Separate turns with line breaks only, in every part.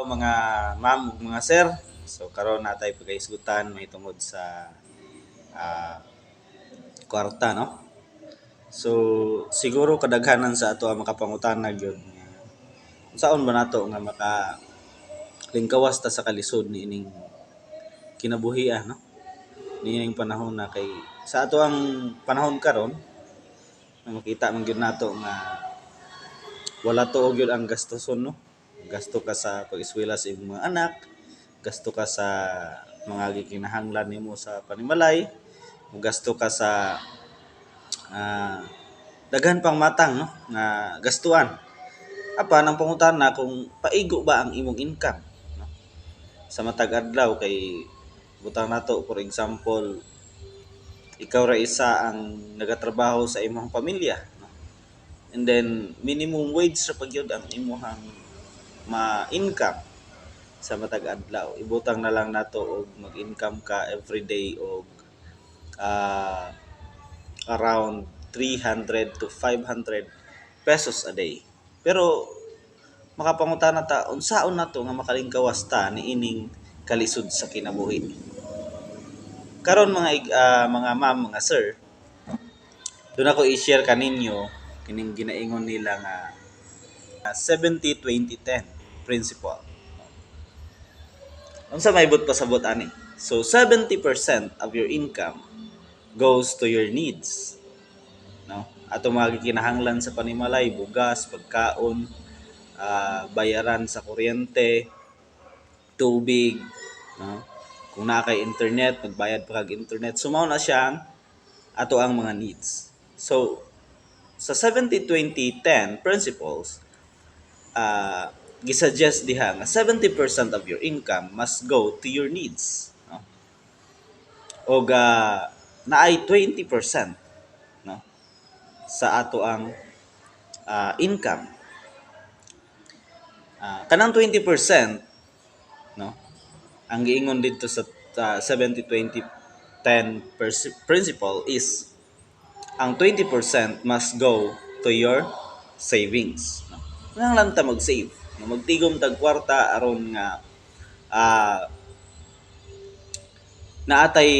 Hello mga ma'am mga sir. So karon na tay pagaisgutan mahitungod sa ah, kwarta no. So siguro kadaghanan sa ato ang makapangutana gyud nga unsaon ba nato nga maka lingkawas ta sa kalisod ni ining kinabuhi no. Niining panahon na kay sa ato ang panahon karon makita man gyud nato nga wala tuog yun ang gastuson no gasto ka sa pag-eskwela sa imong mga anak gasto ka sa mga gikinahanglan nimo sa panimalay gasto ka sa ah, daghan pang matang no nga gastuan apan ang pangutana kung paigo ba ang imong income no? sa matag adlaw kay butang nato for example ikaw ra isa ang nagatrabaho sa imong pamilya no? and then minimum wage sa pagyud ang imong ma-income sa matag adlaw. Ibutang na lang nato og mag-income ka every day og ah, around 300 to 500 pesos a day. Pero makapangutana ta unsaon nato nga makalingkawas ta ni ining kalisod sa kinabuhi? Karon mga ah, mga ma'am mga sir doon ako i-share kaninyo kining ginaingon nila nga 70-20-10 principle. Unsa may but pasabot ani? So 70% of your income goes to your needs. No? Ato mga kinahanglan sa panimalay, bugas, pagkaon, ah, bayaran sa kuryente, tubig, no? Kung na kay internet, magbayad pa kag internet. Sumaw na siya ang ato ang mga needs. So, sa 70-20-10 principles, uh, gisuggest diha nga 70% of your income must go to your needs. No? O ga naay 20% no? sa ato ang ah, income. Ah, kanang 20% no? Ang giingon dito sa ah, 70-20-10 pers- principle is ang 20% must go to your savings. No? Nang lang ta mag-save. Magtigom tag kwarta aron nga ah naatay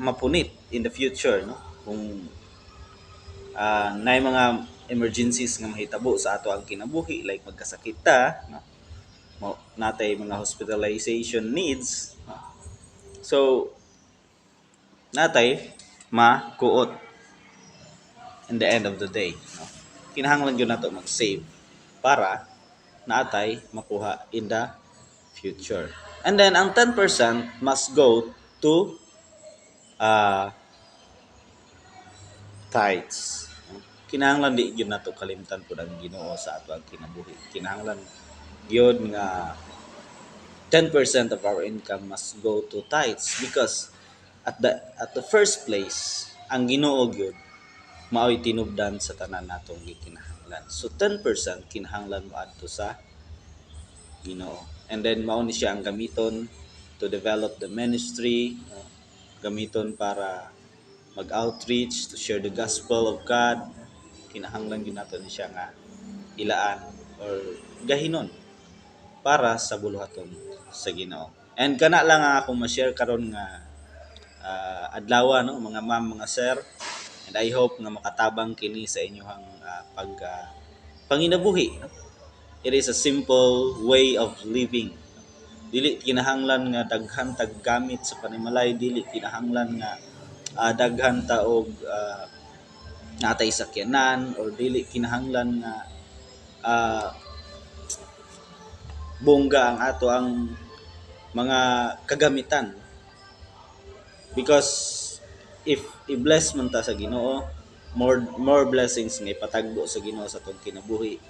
mapunit in the future no kung ah naay mga emergencies nga mahitabo sa ato ang kinabuhi like magkasakit ta no Mo- natay mga hospitalization needs no? so natay makuot in the end of the day. No? Kinahanglan yun nato mag-save para naatay makuha in the future. And then, ang 10% must go to uh, tithes. Kinahanglan di yun nato kalimtan po ang ginoo sa ato ang kinabuhi. Kinahanglan yun nga 10% of our income must go to tithes because at the at the first place ang Ginoo gyud mao'y tinubdan sa tanan natong gikinahanglan. So 10% kinahanglan mo adto sa Ginoo. And then mao ni siya ang gamiton to develop the ministry, gamiton para mag-outreach to share the gospel of God. Kinahanglan gyud nato ni siya nga ilaan or gahinon para sa buluhaton sa Ginoo. And kana lang ang akong ma-share karon nga ah, adlaw no mga ma'am mga sir and I hope nga makatabang kini sa inyong ah, pag ah, panginabuhi no? it is a simple way of living dili kinahanglan nga daghan tag gamit sa panimalay dili kinahanglan nga ah, daghan ta og ah, natay sakyanan or dili kinahanglan nga ah, bongga ang ato ang mga kagamitan because if i-bless man ta sa Ginoo more more blessings nga ipatagbo sa Ginoo sa atong kinabuhi.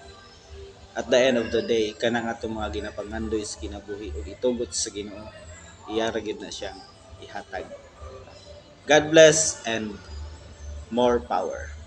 At the end of the day kanang atong mga ginapangandoy sa kinabuhi ug itugot sa Ginoo iyara gid na siyang ihatag. God bless and more power